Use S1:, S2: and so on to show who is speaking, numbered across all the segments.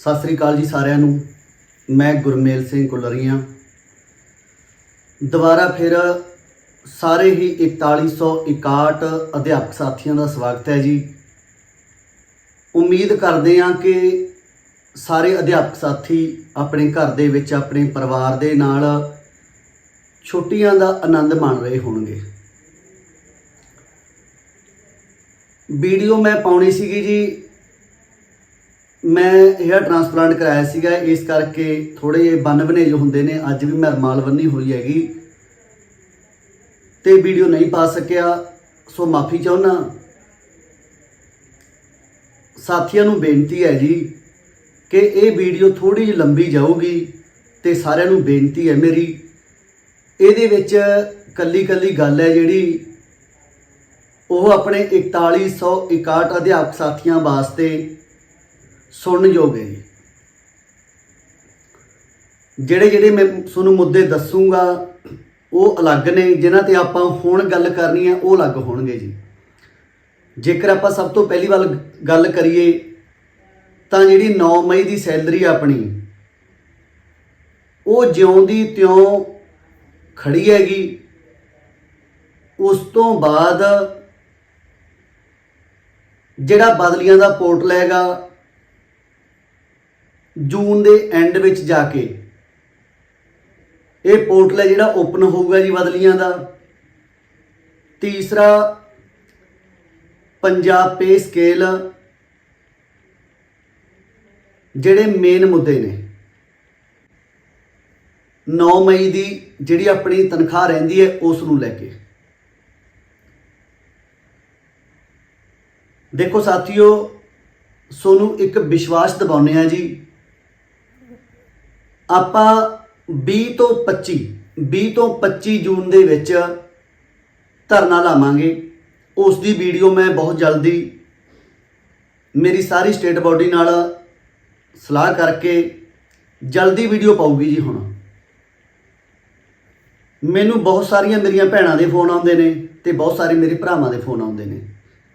S1: ਸਤਿ ਸ੍ਰੀ ਅਕਾਲ ਜੀ ਸਾਰਿਆਂ ਨੂੰ। ਮੈਂ ਗੁਰਮੇਲ ਸਿੰਘ ਕੁਲਰੀਆਂ। ਦੁਬਾਰਾ ਫਿਰ ਸਾਰੇ ਹੀ 4161 ਅਧਿਆਪਕ ਸਾਥੀਆਂ ਦਾ ਸਵਾਗਤ ਹੈ ਜੀ। ਉਮੀਦ ਕਰਦੇ ਹਾਂ ਕਿ ਸਾਰੇ ਅਧਿਆਪਕ ਸਾਥੀ ਆਪਣੇ ਘਰ ਦੇ ਵਿੱਚ, ਆਪਣੇ ਪਰਿਵਾਰ ਦੇ ਨਾਲ ਛੁੱਟੀਆਂ ਦਾ ਆਨੰਦ ਮਾਣ ਰਹੇ ਹੋਣਗੇ। ਵੀਡੀਓ ਮੈਂ ਪਾਉਣੀ ਸੀਗੀ ਜੀ। ਮੈਂ ਹੇਅਰ ਟ੍ਰਾਂਸਪਲਾਂਟ ਕਰਾਇਆ ਸੀਗਾ, ਇਸ ਕਰਕੇ ਥੋੜੇ ਜਿਹੇ ਬੰਨ ਬਨੇ ਜੋ ਹੁੰਦੇ ਨੇ, ਅੱਜ ਵੀ ਮੈਂ ਰਮਾਲ ਬੰਨੀ ਹੋਈ ਹੈਗੀ। ਤੇ ਵੀਡੀਓ ਨਹੀਂ ਪਾ ਸਕਿਆ, ਸੋ ਮਾਫੀ ਚਾਹੁੰਦਾ। ਸਾਥੀਆਂ ਨੂੰ ਬੇਨਤੀ ਹੈ ਜੀ ਕਿ ਇਹ ਵੀਡੀਓ ਥੋੜੀ ਜਿਹੀ ਲੰਬੀ ਜਾਊਗੀ ਤੇ ਸਾਰਿਆਂ ਨੂੰ ਬੇਨਤੀ ਹੈ ਮੇਰੀ। ਇਹਦੇ ਵਿੱਚ ਕੱਲੀ ਕੱਲੀ ਗੱਲ ਹੈ ਜਿਹੜੀ, ਉਹ ਆਪਣੇ 4161 ਅਧਿਆਪਕ ਸਾਥੀਆਂ ਵਾਸਤੇ ਸੁਣਨਯੋਗ ਹੈ। ਜੀ ਜਿਹੜੇ ਜਿਹੜੇ ਮੈਂ ਤੁਹਾਨੂੰ ਮੁੱਦੇ ਦੱਸੂਗਾ, ਉਹ ਅਲੱਗ ਨੇ, ਜਿਨ੍ਹਾਂ ਤੇ ਆਪਾਂ ਹੁਣ ਗੱਲ ਕਰਨੀ ਹੈ, ਉਹ ਅਲੱਗ ਹੋਣਗੇ ਜੀ। ਜੇਕਰ ਆਪਾਂ ਸਭ ਤੋਂ ਪਹਿਲੀ ਵਾਰ ਗੱਲ ਕਰੀਏ, ਤਾਂ ਜਿਹੜੀ 9 ਮਈ ਦੀ ਸੈਲਰੀ ਆਪਣੀ, ਉਹ ਜਿਉਂ ਦੀ ਤਿਉਂ ਖੜੀ ਹੈਗੀ। ਉਸ ਤੋਂ ਬਾਅਦ ਜਿਹੜਾ ਬਦਲੀਆਂ ਦਾ ਪੋਰਟਲ ਹੈਗਾ ਜੂਨ ਦੇ ਐਂਡ ਵਿੱਚ ਜਾ ਕੇ ਇਹ ਪੋਰਟਲ ਹੈ ਜਿਹੜਾ ਓਪਨ ਹੋਊਗਾ ਜੀ ਬਦਲੀਆਂ ਦਾ। ਤੀਸਰਾ, ਪੰਜਾਬ ਪੇ ਸਕੇਲ ਜਿਹੜੇ ਮੇਨ ਮੁੱਦੇ ਨੇ। 9 ਮਈ ਦੀ ਜਿਹੜੀ ਆਪਣੀ ਤਨਖਾਹ ਰਹਿੰਦੀ ਹੈ, ਉਸ ਨੂੰ ਲੈ ਕੇ। ਦੇਖੋ ਸਾਥੀਓ, ਸੋਨੂੰ ਇੱਕ ਵਿਸ਼ਵਾਸ ਦਿਵਾਉਂਦੇ ਆ ਜੀ। ਆਪਾਂ 20 ਤੋਂ 25 20 ਤੋਂ 25 ਜੂਨ ਦੇ ਵਿੱਚ ਧਰਨਾ ਲਾਵਾਂਗੇ। ਉਸ ਦੀ ਵੀਡੀਓ ਮੈਂ ਬਹੁਤ ਜਲਦੀ ਮੇਰੀ ਸਾਰੀ ਸਟੇਟ ਬਾਡੀ ਨਾਲ ਸਲਾਹ ਕਰਕੇ ਜਲਦੀ ਵੀਡੀਓ ਪਾਉਗੀ ਜੀ ਹੁਣ। ਮੈਨੂੰ ਬਹੁਤ ਸਾਰੀਆਂ ਮੇਰੀਆਂ ਭੈਣਾਂ ਦੇ ਫੋਨ ਆਉਂਦੇ ਨੇ ਤੇ ਬਹੁਤ ਸਾਰੇ ਮੇਰੇ ਭਰਾਵਾਂ ਦੇ ਫੋਨ ਆਉਂਦੇ ਨੇ।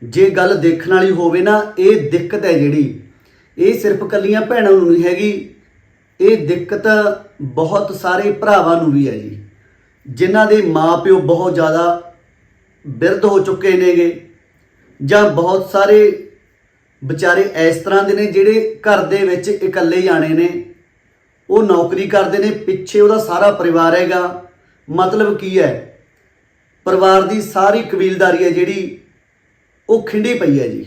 S1: ਜੇ ਗੱਲ ਦੇਖਣ ਵਾਲੀ ਹੋਵੇ ਨਾ, ਇਹ ਦਿੱਕਤ ਹੈ ਜਿਹੜੀ। ਇਹ ਸਿਰਫ ਕੱਲੀਆਂ ਭੈਣਾਂ ਨੂੰ ਨਹੀਂ ਹੈਗੀ ਇਹ ਦਿੱਕਤ ਬਹੁਤ ਸਾਰੇ ਭਰਾਵਾਂ ਨੂੰ ਵੀ ਹੈ ਜੀ, ਜਿਨ੍ਹਾਂ ਦੇ ਮਾਪਿਓ ਬਹੁਤ ਜ਼ਿਆਦਾ ਬਿਰਧ ਹੋ ਚੁੱਕੇ ਨੇਗੇ ਜਾਂ ਬਹੁਤ ਸਾਰੇ ਵਿਚਾਰੇ ਇਸ ਤਰ੍ਹਾਂ ਦੇ ਨੇ ਜਿਹੜੇ ਘਰ ਦੇ ਵਿੱਚ ਇਕੱਲੇ ਜਾਣੇ ਨੇ। ਉਹ ਨੌਕਰੀ ਕਰਦੇ ਨੇ, ਪਿੱਛੇ ਉਹਦਾ ਸਾਰਾ ਪਰਿਵਾਰ ਹੈਗਾ। ਮਤਲਬ ਕੀ ਹੈ? ਪਰਿਵਾਰ ਦੀ ਸਾਰੀ ਕਬੀਲਦਾਰੀ ਹੈ ਜਿਹੜੀ ਉਹ ਖਿੰਡੀ ਪਈ ਹੈ ਜੀ।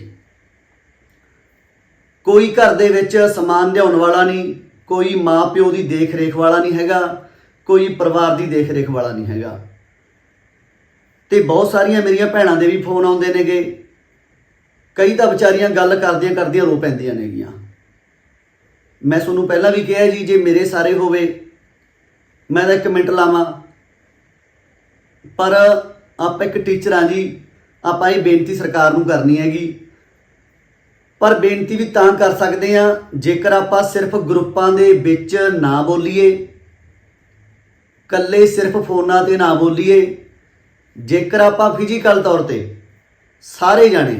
S1: ਕੋਈ ਘਰ ਦੇ ਵਿੱਚ ਸਮਾਨ ਲਿਆਉਣ ਵਾਲਾ ਨਹੀਂ ਕੋਈ ਮਾਂ ਪਿਓ ਦੀ ਦੇਖ ਰੇਖ ਵਾਲਾ ਨਹੀਂ ਹੈਗਾ, ਕੋਈ ਪਰਿਵਾਰ ਦੀ ਦੇਖ ਰੇਖ ਵਾਲਾ ਨਹੀਂ ਹੈਗਾ। ਤੇ ਬਹੁਤ ਸਾਰੀਆਂ ਮੇਰੀਆਂ ਭੈਣਾਂ ਦੇ ਵੀ ਫੋਨ ਆਉਂਦੇ ਨੇਗੇ। ਕਈ ਤਾਂ ਵਿਚਾਰੀਆਂ ਗੱਲ ਕਰਦੀਆਂ ਕਰਦੀਆਂ ਰੋ ਪੈਂਦੀਆਂ ਨੇਗੀਆਂ। ਮੈਂ ਤੁਹਾਨੂੰ ਪਹਿਲਾਂ ਵੀ ਕਿਹਾ ਜੀ, ਜੇ ਮੇਰੇ ਸਾਰੇ ਹੋਵੇ, ਮੈਂ ਤਾਂ ਇੱਕ ਮਿੰਟ ਲਾਵਾਂ। ਪਰ ਆਪਾਂ ਇੱਕ ਟੀਚਰ ਆ ਜੀ, ਆਪਾਂ ਇਹ ਬੇਨਤੀ ਸਰਕਾਰ ਨੂੰ ਕਰਨੀ ਹੈਗੀ। ਪਰ ਬੇਨਤੀ ਵੀ ਤਾਂ ਕਰ ਸਕਦੇ ਆ ਜੇਕਰ ਆਪਾਂ ਸਿਰਫ ਗਰੁੱਪਾਂ ਦੇ ਵਿੱਚ ਨਾ ਬੋਲੀਏ ਕੱਲੇ ਸਿਰਫ ਫੋਨਾਂ ਤੇ ਨਾ ਬੋਲੀਏ, ਜੇਕਰ ਆਪਾਂ ਫਿਜ਼ੀਕਲ ਤੌਰ ਤੇ ਸਾਰੇ ਜਾਣੇ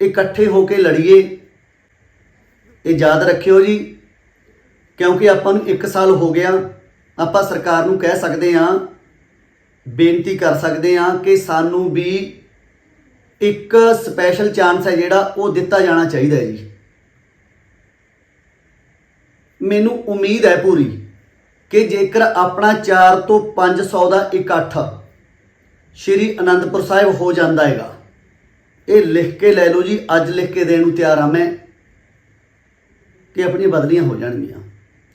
S1: ਇਕੱਠੇ ਹੋ ਕੇ ਲੜੀਏ, ਇਹ ਯਾਦ ਰੱਖਿਓ ਜੀ, ਕਿਉਂਕਿ ਆਪਾਂ ਨੂੰ 1 ਸਾਲ ਹੋ ਗਿਆ, ਆਪਾਂ ਸਰਕਾਰ ਨੂੰ ਕਹਿ ਸਕਦੇ ਹਾਂ, ਬੇਨਤੀ ਕਰ ਸਕਦੇ ਹਾਂ ਕਿ ਸਾਨੂੰ ਵੀ ਇੱਕ ਸਪੈਸ਼ਲ ਚਾਂਸ ਹੈ ਜਿਹੜਾ ਉਹ ਦਿੱਤਾ ਜਾਣਾ ਚਾਹੀਦਾ ਹੈ ਜੀ। ਮੈਨੂੰ ਉਮੀਦ ਹੈ ਪੂਰੀ ਕਿ ਜੇਕਰ ਆਪਣਾ 4 ਤੋਂ 500 ਦਾ ਇਕੱਠ ਸ਼੍ਰੀ ਅਨੰਦਪੁਰ ਸਾਹਿਬ ਹੋ ਜਾਂਦਾ ਹੈਗਾ, ਇਹ ਲਿਖ ਕੇ ਲੈ ਲਓ ਜੀ, ਅੱਜ ਲਿਖ ਕੇ ਦੇਣ ਨੂੰ ਤਿਆਰ ਹਾਂ ਮੈਂ ਕਿ ਆਪਣੀਆਂ ਬਦਲੀਆਂ ਹੋ ਜਾਣਗੀਆਂ।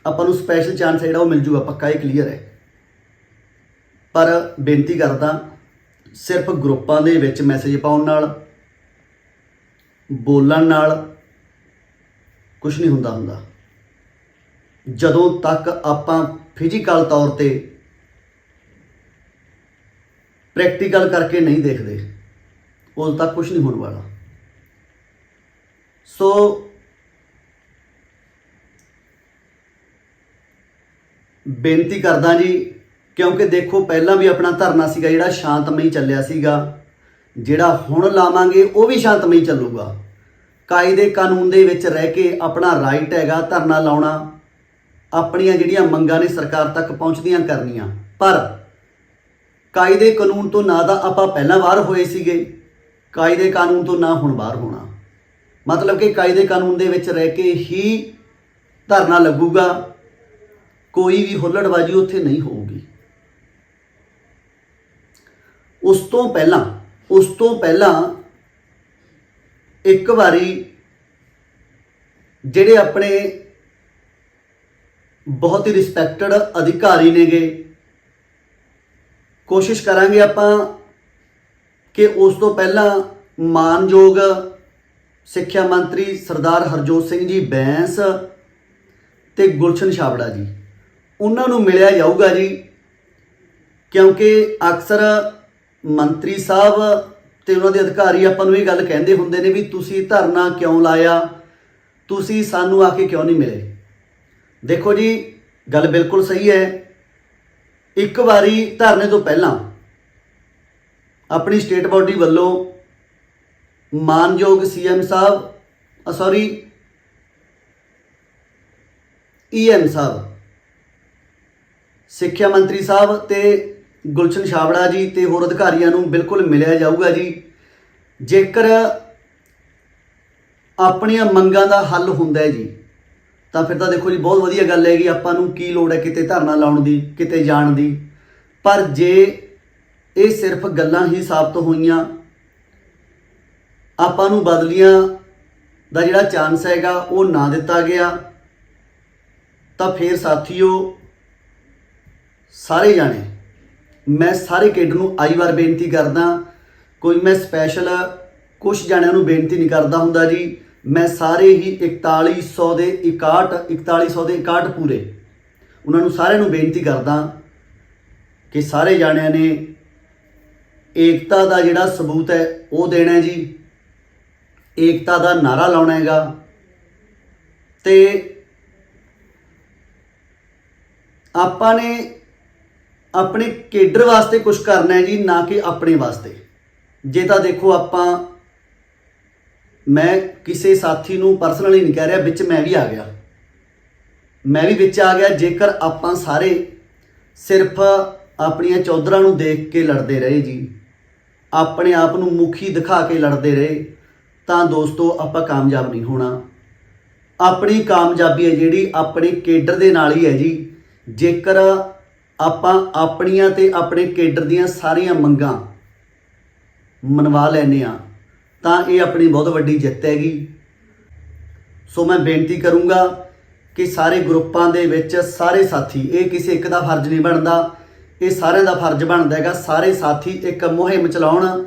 S1: ਆਪਾਂ ਨੂੰ ਸਪੈਸ਼ਲ ਚਾਂਸ ਜਿਹੜਾ ਉਹ ਮਿਲ ਜੂਗਾ, ਪੱਕਾ ਇਹ ਕਲੀਅਰ ਹੈ। ਪਰ ਬੇਨਤੀ ਕਰਦਾ ਸਿਰਫ ਗਰੁੱਪਾਂ ਦੇ ਵਿੱਚ ਮੈਸੇਜ ਪਾਉਣ ਨਾਲ, ਬੋਲਣ ਨਾਲ ਕੁਝ ਨਹੀਂ ਹੁੰਦਾ ਹੁੰਦਾ। ਜਦੋਂ ਤੱਕ ਆਪਾਂ ਫਿਜ਼ੀਕਲ ਤੌਰ ਤੇ ਪ੍ਰੈਕਟੀਕਲ ਕਰਕੇ ਨਹੀਂ ਦੇਖਦੇ, ਉਦੋਂ ਤੱਕ ਕੁਝ ਨਹੀਂ ਹੋਣ ਵਾਲਾ। ਸੋ ਬੇਨਤੀ ਕਰਦਾ ਜੀ ਕਿਉਂਕਿ ਦੇਖੋ, ਪਹਿਲਾਂ ਵੀ ਆਪਣਾ ਧਰਨਾ ਸੀਗਾ ਜਿਹੜਾ ਸ਼ਾਂਤਮਈ ਚੱਲਿਆ ਸੀਗਾ। ਜਿਹੜਾ ਹੁਣ ਲਾਵਾਂਗੇ, ਉਹ ਵੀ ਸ਼ਾਂਤਮਈ ਚੱਲੂਗਾ। ਕਾਇਦੇ ਕਾਨੂੰਨ ਦੇ ਵਿੱਚ ਰਹਿ ਕੇ ਆਪਣਾ ਰਾਈਟ ਹੈਗਾ ਧਰਨਾ ਲਾਉਣਾ। ਆਪਣੀਆਂ ਜਿਹੜੀਆਂ ਮੰਗਾਂ ਨੇ ਸਰਕਾਰ ਤੱਕ ਪਹੁੰਚਦੀਆਂ ਕਰਨੀਆਂ। ਪਰ ਕਾਇਦੇ ਕਾਨੂੰਨ ਤੋਂ ਨਾ ਤਾਂ ਆਪਾਂ ਪਹਿਲਾਂ ਬਾਹਰ ਹੋਏ ਸੀਗੇ। ਕਾਇਦੇ ਕਾਨੂੰਨ ਤੋਂ ਨਾ ਹੁਣ ਬਾਹਰ ਹੋਣਾ। ਮਤਲਬ ਕਿ ਕਾਇਦੇ ਕਾਨੂੰਨ ਦੇ ਵਿੱਚ ਰਹਿ ਕੇ ਹੀ ਧਰਨਾ ਲੱਗੂਗਾ। ਕੋਈ ਵੀ ਹੁੱਲੜਬਾਜੀ ਉੱਥੇ ਨਹੀਂ ਹੋਊਗੀ ਉਸ ਤੋਂ ਪਹਿਲਾਂ, ਉਸ ਤੋਂ ਪਹਿਲਾਂ ਇੱਕ ਵਾਰੀ ਜਿਹੜੇ ਆਪਣੇ ਬਹੁਤ ਹੀ ਰਿਸਪੈਕਟਡ ਅਧਿਕਾਰੀ ਨੇਗੇ, ਕੋਸ਼ਿਸ਼ ਕਰਾਂਗੇ ਆਪਾਂ ਕਿ ਉਸ ਤੋਂ ਪਹਿਲਾਂ ਮਾਨਯੋਗ ਸਿੱਖਿਆ ਮੰਤਰੀ ਸਰਦਾਰ ਹਰਜੋਤ ਸਿੰਘ ਜੀ ਬੈਂਸ ਤੇ ਗੁਲਸ਼ਨ ਛਾਬੜਾ ਜੀ। ਉਹਨਾਂ ਨੂੰ ਮਿਲਿਆ ਜਾਊਗਾ ਜੀ, ਕਿਉਂਕਿ ਅਕਸਰ ਮੰਤਰੀ ਸਾਹਿਬ ਤੇ ਉਹਨਾਂ ਦੇ ਅਧਿਕਾਰੀ ਆਪਾਂ ਨੂੰ ਇਹ ਗੱਲ ਕਹਿੰਦੇ ਹੁੰਦੇ ਨੇ ਵੀ ਤੁਸੀਂ ਧਰਨਾ ਕਿਉਂ ਲਾਇਆ? ਤੁਸੀਂ ਸਾਨੂੰ ਆ ਕੇ ਕਿਉਂ ਨਹੀਂ ਮਿਲੇ? ਦੇਖੋ ਜੀ, ਗੱਲ ਬਿਲਕੁਲ ਸਹੀ ਹੈ। ਇੱਕ ਵਾਰੀ ਧਰਨੇ ਤੋਂ ਪਹਿਲਾਂ ਆਪਣੀ ਸਟੇਟ ਬਾਡੀ ਵੱਲੋਂ ਮਾਨਯੋਗ ਸੀਐਮ ਸਾਹਿਬ ਸੌਰੀ ਈਐਮ ਸਾਹਿਬ, ਸਿੱਖਿਆ ਮੰਤਰੀ ਸਾਹਿਬ ਤੇ ਗੁਲਸ਼ਨ ਛਾਬੜਾ ਜੀ ਤੇ ਹੋਰ ਅਧਿਕਾਰੀਆਂ ਨੂੰ ਬਿਲਕੁਲ ਮਿਲਿਆ ਜਾਊਗਾ ਜੀ। ਜੇਕਰ ਆਪਣੀਆਂ ਮੰਗਾਂ ਦਾ ਹੱਲ ਹੁੰਦਾ ਹੈ ਜੀ, ਤਾਂ ਫਿਰ ਤਾਂ ਦੇਖੋ ਜੀ, ਬਹੁਤ ਵਧੀਆ ਗੱਲ ਹੈਗੀ ਆਪਾਂ ਨੂੰ ਕੀ ਲੋੜ ਹੈ ਕਿਤੇ ਧਰਨਾ ਲਾਉਣ ਦੀ, ਕਿਤੇ ਜਾਣ ਦੀ। ਪਰ ਜੇ ਇਹ ਸਿਰਫ ਗੱਲਾਂ ਹੀ ਸਾਬਤ ਹੋਈਆਂ, ਆਪਾਂ ਨੂੰ ਬਦਲੀਆਂ ਦਾ ਜਿਹੜਾ ਚਾਂਸ ਹੈਗਾ, ਉਹ ਨਾ ਦਿੱਤਾ ਗਿਆ, ਤਾਂ ਫਿਰ ਸਾਥੀਓ, ਸਾਰੇ ਜਾਣੇ ਮੈਂ ਸਾਰੇ ਕੇਡਰ ਨੂੰ ਆਈ ਵਾਰ ਬੇਨਤੀ ਕਰਦਾ, ਕੋਈ ਮੈਂ ਸਪੈਸ਼ਲ ਕੁਝ ਜਾਣਿਆਂ ਨੂੰ ਬੇਨਤੀ ਨਹੀਂ ਕਰਦਾ ਹੁੰਦਾ ਜੀ, ਮੈਂ ਸਾਰੇ ਹੀ 4100 ਦੇ 61 4100 ਦੇ 61 ਪੂਰੇ। ਉਹਨਾਂ ਨੂੰ ਸਾਰਿਆਂ ਨੂੰ ਬੇਨਤੀ ਕਰਦਾ ਕਿ ਸਾਰੇ ਜਾਣਿਆਂ ਨੇ ਏਕਤਾ ਦਾ ਜਿਹੜਾ ਸਬੂਤ ਹੈ, ਉਹ ਦੇਣਾ ਜੀ। ਏਕਤਾ ਦਾ ਨਾਰਾ ਲਾਉਣਾ ਹੈਗਾ। ਤੇ ਆਪਾਂ ਨੇ ਆਪਣੇ ਕੇਡਰ ਵਾਸਤੇ ਕੁਝ ਕਰਨਾ ਹੈ ਜੀ, ਨਾ ਕਿ ਆਪਣੇ ਵਾਸਤੇ। ਜੇ ਤਾਂ ਦੇਖੋ ਆਪਾਂ, ਮੈਂ ਕਿਸੇ ਸਾਥੀ ਨੂੰ ਪਰਸਨਲੀ ਨਹੀਂ ਕਹਿ ਰਿਹਾ, ਵਿੱਚ ਮੈਂ ਵੀ ਆ ਗਿਆ। ਮੈਂ ਵੀ ਵਿੱਚ ਆ ਗਿਆ, ਜੇਕਰ ਆਪਾਂ ਸਾਰੇ ਸਿਰਫ ਆਪਣੀਆਂ ਚੌਧਰਾਂ ਨੂੰ ਦੇਖ ਕੇ ਲੜਦੇ ਰਹੇ ਜੀ, ਆਪਣੇ ਆਪ ਨੂੰ ਮੁਖੀ ਦਿਖਾ ਕੇ ਲੜਦੇ ਰਹੇ, ਤਾਂ ਦੋਸਤੋ ਆਪਾਂ ਕਾਮਯਾਬ ਨਹੀਂ ਹੋਣਾ। ਆਪਣੀ ਕਾਮਯਾਬੀ ਹੈ ਜਿਹੜੀ ਆਪਣੇ ਕੇਡਰ ਦੇ ਨਾਲ ਹੀ ਹੈ ਜੀ। ਜੇਕਰ ਆਪਾਂ ਆਪਣੀਆਂ ਤੇ ਆਪਣੇ ਕੇਡਰ ਦੀਆਂ ਸਾਰੀਆਂ ਮੰਗਾਂ ਮਨਵਾ ਲੈਨੇ ਆ ਤਾਂ ਇਹ ਆਪਣੀ ਬਹੁਤ ਵੱਡੀ ਜਿੱਤ ਹੈਗੀ। ਸੋ ਮੈਂ ਬੇਨਤੀ ਕਰੂੰਗਾ ਕਿ ਸਾਰੇ ਗਰੁੱਪਾਂ ਦੇ ਵਿੱਚ ਸਾਰੇ ਸਾਥੀ, ਇਹ ਕਿਸੇ ਇੱਕ ਦਾ ਫਰਜ਼ ਨਹੀਂ ਬਣਦਾ, ਇਹ ਸਾਰਿਆਂ ਦਾ ਫਰਜ਼ ਬਣਦਾ ਹੈਗਾ, ਸਾਰੇ ਸਾਥੀ ਇੱਕ ਮੁਹਿੰਮ ਚਲਾਉਣ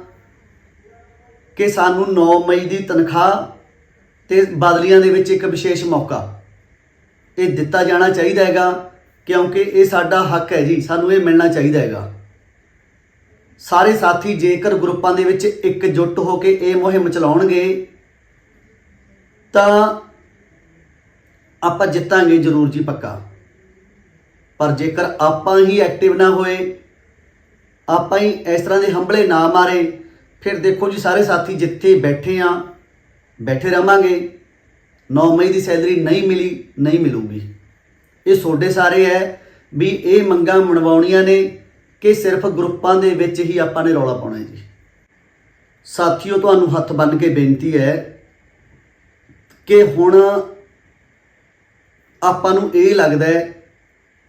S1: ਕਿ ਸਾਨੂੰ 9 ਮਈ ਦੀ ਤਨਖਾਹ ਤੇ ਬਦਲੀਆਂ ਦੇ ਵਿੱਚ ਇੱਕ ਵਿਸ਼ੇਸ਼ ਮੌਕਾ। ਇਹ ਦਿੱਤਾ ਜਾਣਾ ਚਾਹੀਦਾ ਹੈਗਾ। ਕਿਉਂਕਿ ਇਹ ਸਾਡਾ ਹੱਕ ਹੈ ਜੀ, ਸਾਨੂੰ ਇਹ ਮਿਲਣਾ ਚਾਹੀਦਾ ਹੈਗਾ। ਸਾਰੇ ਸਾਥੀ ਜੇਕਰ ਗਰੁੱਪਾਂ ਦੇ ਵਿੱਚ ਇਕਜੁੱਟ ਹੋ ਕੇ ਇਹ ਮੁਹਿੰਮ ਚਲਾਉਣਗੇ, ਤਾਂ ਆਪਾਂ ਜਿੱਤਾਂਗੇ ਜ਼ਰੂਰ ਜੀ ਪੱਕਾ। ਪਰ ਜੇਕਰ ਆਪਾਂ ਹੀ ਐਕਟਿਵ ਨਾ ਹੋਏ, ਆਪਾਂ ਹੀ ਇਸ ਤਰ੍ਹਾਂ ਦੇ ਹੰਬਲੇ ਨਾ ਮਾਰੇ, ਫਿਰ ਦੇਖੋ ਜੀ ਸਾਰੇ ਸਾਥੀ ਜਿੱਥੇ ਬੈਠੇ ਆ, ਬੈਠੇ ਰਵਾਂਗੇ 9 ਮਈ ਦੀ ਸੈਲਰੀ ਨਹੀਂ ਮਿਲੀ, ਨਹੀਂ ਮਿਲੂਗੀ। ਇਹ ਤੁਹਾਡੇ ਸਾਰੇ ਹੈ ਵੀ ਇਹ ਮੰਗਾਂ ਮਨਵਾਉਣੀਆਂ ਨੇ ਕਿ ਸਿਰਫ ਗਰੁੱਪਾਂ ਦੇ ਵਿੱਚ ਹੀ ਆਪਾਂ ਨੇ ਰੌਲਾ ਪਾਉਣਾ ਹੈ ਜੀ। ਸਾਥੀਓ, ਤੁਹਾਨੂੰ ਹੱਥ ਬੰਨ ਕੇ ਬੇਨਤੀ ਹੈ ਕਿ ਹੁਣ ਆਪਾਂ ਨੂੰ ਇਹ ਲੱਗਦਾ ਹੈ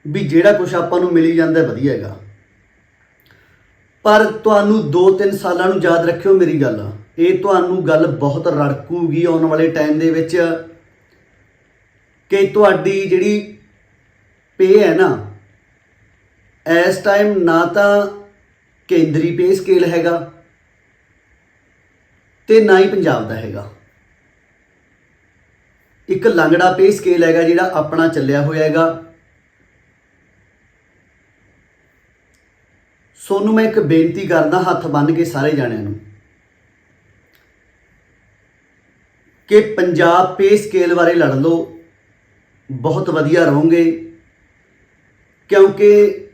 S1: ਵੀ ਜਿਹੜਾ ਕੁਝ ਆਪਾਂ ਨੂੰ ਮਿਲੀ ਜਾਂਦਾ ਵਧੀਆ ਹੈਗਾ। ਪਰ ਤੁਹਾਨੂੰ 2-3 ਸਾਲਾਂ ਨੂੰ ਯਾਦ ਰੱਖਿਓ ਮੇਰੀ ਗੱਲ। ਇਹ ਤੁਹਾਨੂੰ ਗੱਲ ਬਹੁਤ ਰੜਕੂਗੀ ਆਉਣ ਵਾਲੇ ਟਾਈਮ ਦੇ ਵਿੱਚ ਕਿ ਤੁਹਾਡੀ ਜਿਹੜੀ ਪੇ ਹੈ ਨਾ, ਇਸ ਟਾਈਮ ਨਾ ਤਾਂ ਕੇਂਦਰੀ ਪੇ ਸਕੇਲ ਹੈਗਾ ਤੇ ਨਾ ਹੀ ਪੰਜਾਬ ਦਾ ਹੈਗਾ। ਇੱਕ ਲੰਗੜਾ ਪੇ ਸਕੇਲ ਹੈਗਾ ਜਿਹੜਾ ਆਪਣਾ ਚੱਲਿਆ ਹੋਇਆ ਹੈਗਾ। ਸੋਨੂੰ ਮੈਂ ਇੱਕ ਬੇਨਤੀ ਕਰਦਾ ਹੱਥ ਬੰਨ ਕੇ ਸਾਰੇ ਜਾਣਿਆਂ ਨੂੰ ਕਿ ਪੰਜਾਬ ਪੇ ਸਕੇਲ ਬਾਰੇ ਲੜ ਲਓ, ਬਹੁਤ ਵਧੀਆ ਰਹੋਗੇ। ਕਿਉਂਕਿ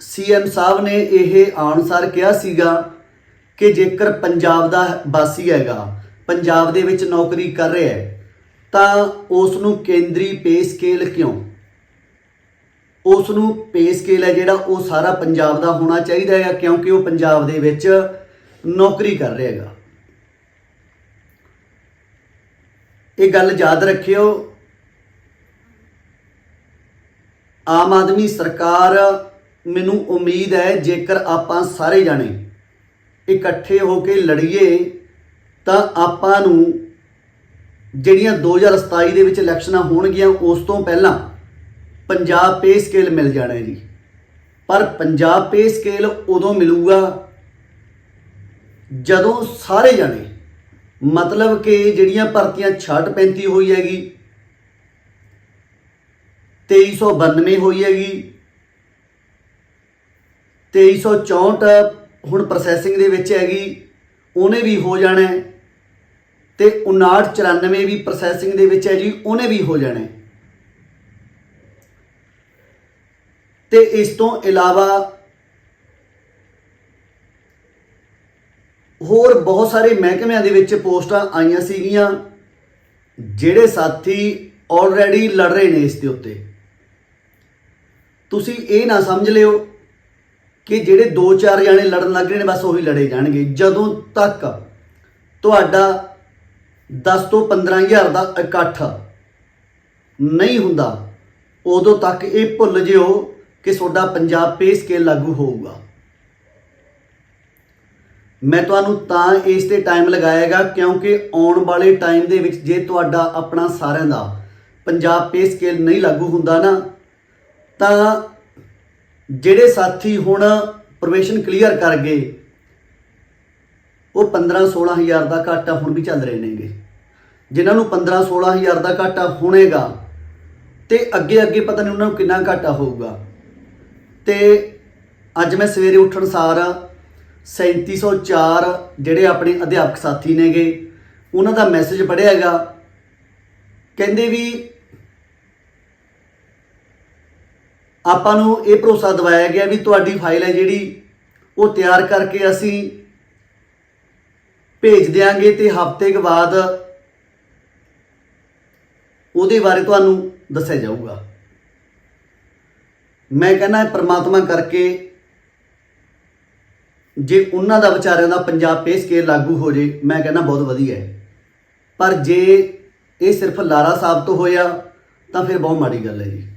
S1: ਸੀਐਮ ਸਾਹਿਬ ਨੇ ਇਹ ਆਨਸਰ ਕਿਹਾ ਸੀਗਾ ਕਿ ਜੇਕਰ ਪੰਜਾਬ ਦਾ ਵਾਸੀ ਹੈਗਾ, ਪੰਜਾਬ ਦੇ ਵਿੱਚ ਨੌਕਰੀ ਕਰ ਰਿਹਾ ਹੈ, ਤਾਂ ਉਸ ਨੂੰ ਕੇਂਦਰੀ ਪੇ ਸਕੇਲ ਕਿਉਂ? ਉਸ ਨੂੰ ਪੇ ਸਕੇਲ ਹੈ ਜਿਹੜਾ ਉਹ ਸਾਰਾ ਪੰਜਾਬ ਦਾ ਹੋਣਾ ਚਾਹੀਦਾ ਹੈ ਕਿਉਂਕਿ ਉਹ ਪੰਜਾਬ ਦੇ ਵਿੱਚ ਨੌਕਰੀ ਕਰ ਰਿਹਾ ਹੈਗਾ। ਇਹ ਗੱਲ ਯਾਦ ਰੱਖਿਓ ਆਮ ਆਦਮੀ ਸਰਕਾਰ, ਮੈਨੂੰ ਉਮੀਦ ਹੈ ਜੇਕਰ ਆਪਾਂ ਸਾਰੇ ਜਾਣੇ ਇਕੱਠੇ ਹੋ ਕੇ ਲੜੀਏ, ਤਾਂ ਆਪਾਂ ਨੂੰ ਜਿਹੜੀਆਂ 2027 ਦੇ ਵਿੱਚ ਇਲੈਕਸ਼ਨਾਂ ਹੋਣਗੀਆਂ, ਉਸ ਤੋਂ ਪਹਿਲਾਂ ਪੰਜਾਬ ਪੇ ਸਕੇਲ ਮਿਲ ਜਾਣਾ ਹੈ ਜੀ। ਪਰ ਪੰਜਾਬ ਪੇ ਸਕੇਲ ਉਦੋਂ ਮਿਲੂਗਾ ਜਦੋਂ ਸਾਰੇ ਜਾਣੇ, ਮਤਲਬ ਕਿ ਜਿਹੜੀਆਂ ਭਰਤੀਆਂ 66 35 ਹੋਈ ਹੈਗੀ 2392 ਹੋਈ ਹੈਗੀ। 2364 ਹੁਣ ਪ੍ਰੋਸੈਸਿੰਗ ਦੇ ਵਿੱਚ ਹੈਗੀ। ਉਹਨੇ ਵੀ ਹੋ ਜਾਣਾ ਹੈ। ਤੇ 5994 ਵੀ ਪ੍ਰੋਸੈਸਿੰਗ ਦੇ ਵਿੱਚ ਹੈ ਜੀ, ਉਹਨੇ ਵੀ ਹੋ ਜਾਣਾ ਹੈ। ਤੇ ਇਸ ਤੋਂ ਇਲਾਵਾ ਹੋਰ ਬਹੁਤ ਸਾਰੇ ਮਹਿਕਮਿਆਂ ਦੇ ਵਿੱਚ ਪੋਸਟਾਂ ਆਈਆਂ ਸੀਗੀਆਂ, ਜਿਹੜੇ ਸਾਥੀ ਆਲਰੇਡੀ ਲੜ ਰਹੇ ਨੇ ਇਸ ਦੇ ਉੱਤੇ। ਤੁਸੀਂ ਇਹ ਨਾ ਸਮਝ ਲਿਓ ਕਿ ਜਿਹੜੇ 2-4 ਜਾਣੇ ਲੜਨ ਲੱਗ ਰਹੇ ਨੇ, ਬਸ ਉਹੀ ਲੜੇ ਜਾਣਗੇ। ਜਦੋਂ ਤੱਕ ਤੁਹਾਡਾ 10 ਤੋਂ 15000 ਦਾ ਇਕੱਠ ਨਹੀਂ ਹੁੰਦਾ, ਉਦੋਂ ਤੱਕ ਇਹ ਭੁੱਲ ਜਿਓ ਕਿ ਤੁਹਾਡਾ ਪੰਜਾਬ ਪੇ ਸਕੇਲ ਲਾਗੂ ਹੋਊਗਾ। ਮੈਂ ਤੁਹਾਨੂੰ ਤਾਂ ਇਸ ਤੇ ਟਾਈਮ ਲਗਾਏਗਾ ਕਿਉਂਕਿ ਆਉਣ ਵਾਲੇ ਟਾਈਮ ਦੇ ਵਿੱਚ ਜੇ ਤੁਹਾਡਾ ਆਪਣਾ ਸਾਰਿਆਂ ਦਾ ਪੰਜਾਬ ਪੇ ਸਕੇਲ ਨਹੀਂ ਲਾਗੂ ਹੁੰਦਾ ਨਾ ਤਾਂ ਜਿਹੜੇ ਸਾਥੀ ਹੁਣ ਪ੍ਰੋਵੇਸ਼ਨ ਕਲੀਅਰ ਕਰ ਗਏ, ਉਹ 15 16000 ਦਾ ਘਾਟਾ ਹੁਣ ਵੀ ਚੱਲ ਰਹੇ ਨੇਗੇ। ਜਿਨ੍ਹਾਂ ਨੂੰ 15 16000 ਦਾ ਘਾਟਾ ਹੋਣੇਗਾ, ਤੇ ਅੱਗੇ ਅੱਗੇ ਪਤਾ ਨਹੀਂ ਉਹਨਾਂ ਨੂੰ ਕਿੰਨਾ ਘਾਟਾ ਹੋਊਗਾ। ਤੇ ਅੱਜ ਮੈਂ ਸਵੇਰੇ ਉੱਠਣ ਸਾਰ 3704 ਜਿਹੜੇ ਆਪਣੇ ਅਧਿਆਪਕ ਸਾਥੀ ਨੇਗੇ, ਉਹਨਾਂ ਦਾ ਮੈਸੇਜ ਪੜਿਆ ਹੈਗਾ। ਕਹਿੰਦੇ ਵੀ ਆਪਾਂ ਨੂੰ ਇਹ ਭਰੋਸਾ ਦਿਵਾਇਆ ਗਿਆ ਵੀ ਤੁਹਾਡੀ ਫਾਈਲ ਹੈ ਜਿਹੜੀ ਉਹ ਤਿਆਰ ਕਰਕੇ ਅਸੀਂ ਭੇਜ ਦਿਆਂਗੇ ਤੇ ਹਫ਼ਤੇ ਕੁ ਬਾਅਦ ਉਹਦੇ ਬਾਰੇ ਤੁਹਾਨੂੰ ਦੱਸਿਆ ਜਾਊਗਾ। ਮੈਂ ਕਹਿੰਦਾ ਪ੍ਰਮਾਤਮਾ ਕਰਕੇ ਜੇ ਉਹਨਾਂ ਦਾ ਵਿਚਾਰਿਆਂ ਦਾ ਪੰਜਾਬ ਪੇ ਸਕੇਲ ਲਾਗੂ ਹੋ ਜੇ, ਮੈਂ ਕਹਿੰਦਾ ਬਹੁਤ ਵਧੀਆ ਹੈ। ਪਰ ਜੇ ਇਹ ਸਿਰਫ ਲਾਰਾ ਸਾਹਿਬ ਤੋਂ ਹੋਇਆ, ਤਾਂ ਫਿਰ ਬਹੁਤ ਮਾੜੀ ਗੱਲ ਹੈ ਜੀ।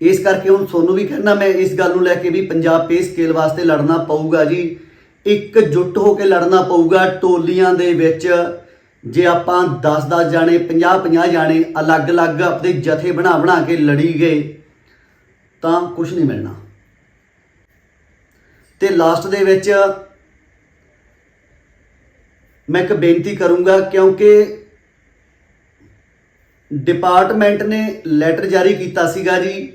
S1: ਇਸ ਕਰਕੇ ਹੁਣ ਤੁਹਾਨੂੰ ਵੀ ਕਹਿਣਾ ਮੈਂ ਇਸ ਗੱਲ ਨੂੰ ਲੈ ਕੇ ਵੀ ਪੰਜਾਬ ਪੇ ਸਕੇਲ ਵਾਸਤੇ ਲੜਨਾ ਪਊਗਾ ਜੀ। ਇੱਕ ਜੁੱਟ ਹੋ ਕੇ ਲੜਨਾ ਪਊਗਾ ਟੋਲੀਆਂ ਦੇ ਵਿੱਚ। ਜੇ ਆਪਾਂ 10-10 ਜਾਣੇ 50-50 ਜਾਣੇ ਅਲੱਗ-ਅਲੱਗ ਆਪਣੇ ਜਥੇ ਬਣਾ ਬਣਾ ਕੇ ਲੜੀ ਗਏ, ਤਾਂ ਕੁਝ ਨਹੀਂ ਮਿਲਣਾ। ਤੇ ਲਾਸਟ ਦੇ ਵਿੱਚ ਮੈਂ ਇੱਕ ਬੇਨਤੀ ਕਰੂੰਗਾ ਕਿਉਂਕਿ ਡਿਪਾਰਟਮੈਂਟ ਨੇ ਲੈਟਰ ਜਾਰੀ ਕੀਤਾ ਸੀਗਾ ਜੀ।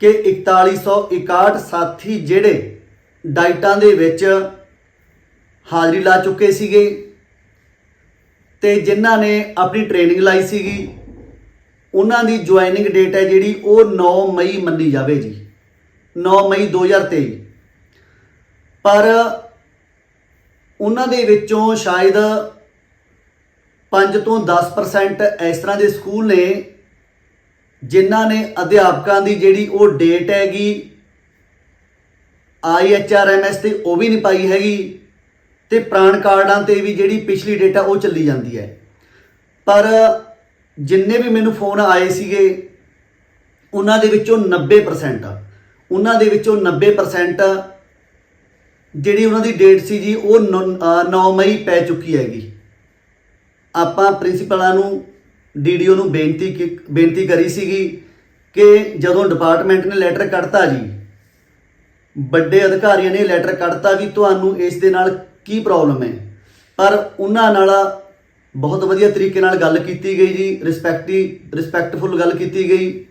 S1: ਕਿ 4161 ਸਾਥੀ ਜਿਹੜੇ ਡਾਈਟਾਂ ਦੇ ਵਿੱਚ ਹਾਜ਼ਰੀ ਲਾ ਚੁੱਕੇ ਸੀਗੇ ਤੇ ਜਿਨ੍ਹਾਂ ਨੇ ਆਪਣੀ ਟ੍ਰੇਨਿੰਗ ਲਾਈ ਸੀਗੀ, ਉਹਨਾਂ ਦੀ ਜੁਆਇਨਿੰਗ ਡੇਟ ਹੈ ਜਿਹੜੀ ਉਹ 9 ਮਈ ਮੰਨੀ ਜਾਵੇ ਜੀ। 9 ਮਈ 2023 ਪਰ ਉਹਨਾਂ ਦੇ ਵਿੱਚੋਂ ਸ਼ਾਇਦ 5 ਤੋਂ 10% ਇਸ ਤਰ੍ਹਾਂ ਦੇ ਸਕੂਲ ਨੇ ਜਿਨ੍ਹਾਂ ਨੇ ਅਧਿਆਪਕਾਂ ਦੀ ਜਿਹੜੀ ਉਹ ਡੇਟ ਹੈਗੀ ਆਈਐਚਆਰਐਮਐਸ ਤੇ ਉਹ ਵੀ ਨਹੀਂ ਪਾਈ ਹੈਗੀ ਤੇ ਪ੍ਰਾਣ ਕਾਰਡਾਂ ਤੇ ਵੀ ਜਿਹੜੀ ਪਿਛਲੀ ਡੇਟਾ ਉਹ ਚੱਲੀ ਜਾਂਦੀ ਹੈ। ਪਰ ਜਿੰਨੇ ਵੀ ਮੈਨੂੰ ਫੋਨ ਆਏ ਸੀਗੇ, ਉਹਨਾਂ ਦੇ ਵਿੱਚੋਂ 90% ਉਹਨਾਂ ਦੇ ਵਿੱਚੋਂ 90% ਜਿਹੜੀ ਉਹਨਾਂ ਦੀ ਡੇਟ ਸੀ ਜੀ, ਉਹ 9 ਮਈ ਪੈ ਚੁੱਕੀ ਹੈਗੀ। ਆਪਾਂ ਪ੍ਰਿੰਸੀਪਲਾਂ ਨੂੰ ਡੀਡੀਓ ਨੂੰ ਬੇਨਤੀ ਕਿ ਬੇਨਤੀ ਕਰੀ ਸੀਗੀ ਕਿ ਜਦੋਂ ਡਿਪਾਰਟਮੈਂਟ ਨੇ ਲੈਟਰ ਕੱਢਤਾ ਜੀ, ਵੱਡੇ ਅਧਿਕਾਰੀਆਂ ਨੇ ਲੈਟਰ ਕੱਢਤਾ ਵੀ ਤੁਹਾਨੂੰ ਇਸ ਦੇ ਨਾਲ ਕੀ ਪ੍ਰੋਬਲਮ ਹੈ। ਪਰ ਉਹਨਾਂ ਨਾਲ ਬਹੁਤ ਵਧੀਆ ਤਰੀਕੇ ਨਾਲ ਗੱਲ ਕੀਤੀ ਗਈ ਜੀ ਰਿਸਪੈਕਟੀ ਰਿਸਪੈਕਟਫੁਲ ਗੱਲ ਕੀਤੀ ਗਈ।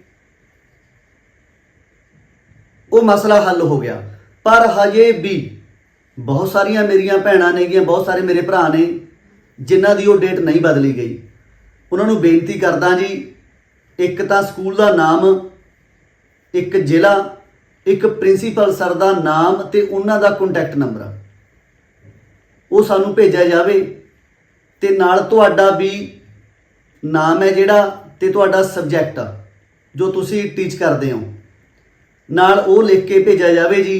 S1: ਉਹ ਮਸਲਾ ਹੱਲ ਹੋ ਗਿਆ। ਪਰ ਹਜੇ ਵੀ ਬਹੁਤ ਸਾਰੀਆਂ ਮੇਰੀਆਂ ਭੈਣਾਂ ਨੇਗੀਆਂ, ਬਹੁਤ ਸਾਰੇ ਮੇਰੇ ਭਰਾ ਨੇ, ਜਿਨ੍ਹਾਂ ਦੀ ਉਹ ਡੇਟ ਨਹੀਂ ਬਦਲੀ ਗਈ। ਉਹਨਾਂ ਨੂੰ ਬੇਨਤੀ ਕਰਦਾ ਜੀ, ਇੱਕ ਤਾਂ ਸਕੂਲ ਦਾ ਨਾਮ, ਇੱਕ ਜ਼ਿਲ੍ਹਾ, ਇੱਕ ਪ੍ਰਿੰਸੀਪਲ ਸਰ ਦਾ ਨਾਮ ਤੇ ਉਹਨਾਂ ਦਾ ਕੰਟੈਕਟ ਨੰਬਰ ਉਹ ਸਾਨੂੰ ਭੇਜਿਆ ਜਾਵੇ ਤੇ ਨਾਲ ਤੁਹਾਡਾ ਵੀ ਨਾਮ ਹੈ ਜਿਹੜਾ ਤੇ ਤੁਹਾਡਾ ਸਬਜੈਕਟ ਜੋ ਤੁਸੀਂ ਟੀਚ ਕਰਦੇ ਹੋ। ਨਾਲ ਉਹ ਲਿਖ ਕੇ ਭੇਜਿਆ ਜਾਵੇ ਜੀ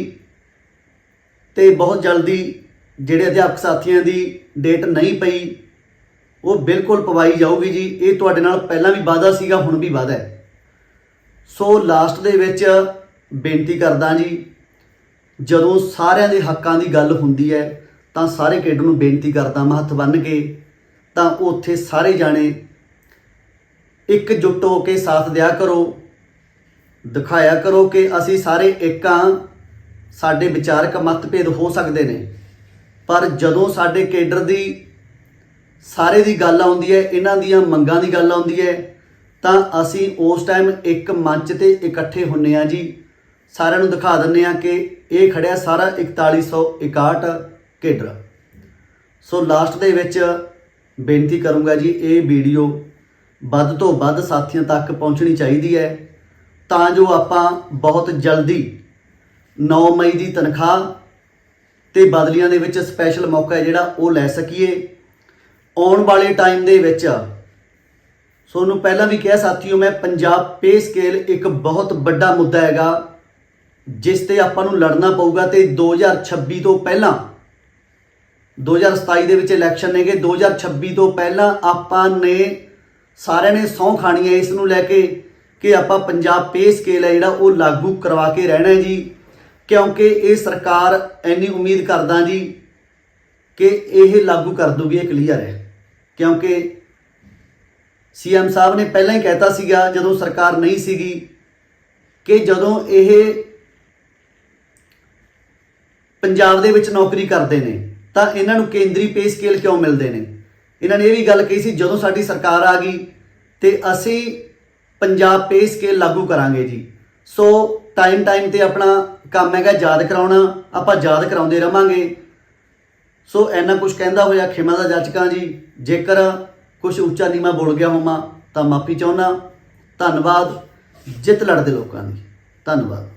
S1: ਤੇ ਬਹੁਤ ਜਲਦੀ ਜਿਹੜੇ ਅਧਿਆਪਕ ਸਾਥੀਆਂ ਦੀ ਡੇਟ ਨਹੀਂ ਪਈ ਉਹ ਬਿਲਕੁਲ ਪਵਾਈ ਜਾਊਗੀ ਜੀ। ਇਹ ਤੁਹਾਡੇ ਨਾਲ ਪਹਿਲਾਂ ਵੀ ਵਾਅਦਾ ਸੀਗਾ, ਹੁਣ ਵੀ ਵਾਅਦਾ ਹੈ। ਸੋ ਲਾਸਟ ਦੇ ਵਿੱਚ ਬੇਨਤੀ ਕਰਦਾ ਜੀ, ਜਦੋਂ ਸਾਰਿਆਂ ਦੇ ਹੱਕਾਂ ਦੀ ਗੱਲ ਹੁੰਦੀ ਹੈ, ਤਾਂ ਸਾਰੇ ਕੇਡਰ ਨੂੰ ਬੇਨਤੀ ਕਰਦਾ ਮੈਂ ਹੱਥ ਬੰਨ੍ਹ ਕੇ, ਤਾਂ ਉੱਥੇ ਸਾਰੇ ਜਾਣੇ ਇੱਕ ਜੁੱਟ ਹੋ ਕੇ ਸਾਥ ਦਿਆ ਕਰੋ, ਦਿਖਾਇਆ ਕਰੋ ਕਿ ਅਸੀਂ ਸਾਰੇ ਇੱਕ ਹਾਂ। ਸਾਡੇ ਵਿਚਾਰਕ ਮਤਭੇਦ ਹੋ ਸਕਦੇ ਨੇ, ਪਰ ਜਦੋਂ ਸਾਡੇ ਕੇਡਰ ਦੀ ਸਾਰੇ ਦੀ ਗੱਲ ਆਉਂਦੀ ਹੈ, ਇਹਨਾਂ ਦੀਆਂ ਮੰਗਾਂ ਦੀ ਗੱਲ ਆਉਂਦੀ ਹੈ। ਤਾਂ ਅਸੀਂ ਉਸ ਟਾਈਮ ਇੱਕ ਮੰਚ ਤੇ ਇਕੱਠੇ ਹੁੰਨੇ ਆ ਜੀ। ਸਾਰਿਆਂ ਨੂੰ ਦਿਖਾ ਦਿੰਨੇ ਆ ਕਿ ਇਹ ਖੜਿਆ ਸਾਰਾ 4161 ਕੇਡਰ। ਸੋ ਲਾਸਟ ਦੇ ਵਿੱਚ ਬੇਨਤੀ ਕਰੂੰਗਾ ਜੀ, ਇਹ ਵੀਡੀਓ ਵੱਧ ਤੋਂ ਵੱਧ ਸਾਥੀਆਂ ਤੱਕ ਪਹੁੰਚਣੀ ਚਾਹੀਦੀ ਹੈ। ਤਾਂ ਜੋ ਆਪਾਂ ਬਹੁਤ ਜਲਦੀ 9 ਮਈ ਦੀ ਤਨਖਾਹ ਤੇ ਬਦਲੀਆਂ ਦੇ ਵਿੱਚ ਸਪੈਸ਼ਲ ਮੌਕਾ ਜਿਹੜਾ ਉਹ ਲੈ ਸਕੀਏ। ਆਉਣ ਵਾਲੇ ਟਾਈਮ ਦੇ ਵਿੱਚ, ਸੋਨੂੰ ਪਹਿਲਾਂ ਵੀ ਕਿਹਾ ਸਾਥੀਓ, ਮੈਂ ਪੰਜਾਬ ਪੇ ਸਕੇਲ ਇੱਕ ਬਹੁਤ ਵੱਡਾ ਮੁੱਦਾ ਹੈਗਾ, ਜਿਸ ਤੇ ਆਪਾਂ ਨੂੰ ਲੜਨਾ ਪਊਗਾ ਤੇ 2026 ਤੋਂ ਪਹਿਲਾਂ 2027 ਦੇ ਵਿੱਚ ਇਲੈਕਸ਼ਨ ਨੇਗੇ 2026 ਤੋਂ ਪਹਿਲਾਂ ਆਪਾਂ ਨੇ ਸਾਰਿਆਂ ਨੇ ਸਹੁੰ ਖਾਣੀ ਹੈ ਇਸ ਨੂੰ ਲੈ ਕੇ ਕਿ ਆਪਾਂ ਪੰਜਾਬ ਪੇ ਸਕੇਲ ਹੈ ਜਿਹੜਾ, ਉਹ ਲਾਗੂ ਕਰਵਾ ਕੇ ਰਹਿਣਾ ਜੀ। ਕਿਉਂਕਿ ਇਹ ਸਰਕਾਰ ਇੰਨੀ ਉਮੀਦ ਕਰਦਾ ਜੀ ਕਿ ਇਹ ਲਾਗੂ ਕਰ ਦੂਗੀ, ਇਹ ਕਲੀਅਰ ਹੈ। ਕਿਉਂਕਿ ਸੀਐਮ ਸਾਹਿਬ ਨੇ ਪਹਿਲਾਂ ਹੀ ਕਹਿਤਾ ਸੀਗਾ, ਜਦੋਂ ਸਰਕਾਰ ਨਹੀਂ ਸੀਗੀ, ਕਿ ਜਦੋਂ ਇਹ ਪੰਜਾਬ ਦੇ ਵਿੱਚ ਨੌਕਰੀ ਕਰਦੇ ਨੇ, ਤਾਂ ਇਹਨਾਂ ਨੂੰ ਕੇਂਦਰੀ ਪੇ ਸਕੇਲ ਕਿਉਂ ਮਿਲਦੇ ਨੇ? ਇਹਨਾਂ ਨੇ ਇਹ ਵੀ ਗੱਲ ਕਹੀ ਸੀ, ਜਦੋਂ ਸਾਡੀ ਸਰਕਾਰ ਆ ਗਈ, ਤੇ ਅਸੀਂ ਪੰਜਾਬ ਪੇ ਸਕੇਲ ਲਾਗੂ ਕਰਾਂਗੇ ਜੀ। ਸੋ ਟਾਈਮ ਟਾਈਮ ਤੇ ਆਪਣਾ ਕੰਮ ਹੈਗਾ ਯਾਦ ਕਰਾਉਣਾ, ਆਪਾਂ ਯਾਦ ਕਰਾਉਂਦੇ ਰਵਾਂਗੇ। ਸੋ ਐਨਾ ਕੁਝ ਕਹਿੰਦਾ ਹੋਇਆ ਖਿਮਾ ਦਾ ਜਾਚਕਾਂ ਜੀ, ਜੇਕਰ ਕੁਝ ਉੱਚਾ ਨੀਵਾਂ ਬੋਲ ਗਿਆ ਹੋਵਾਂ ਤਾਂ ਮਾਫੀ ਚਾਹੁੰਦਾ। ਧੰਨਵਾਦ। ਜਿੱਤ ਲੜਦੇ ਲੋਕਾਂ ਦੀ। ਧੰਨਵਾਦ।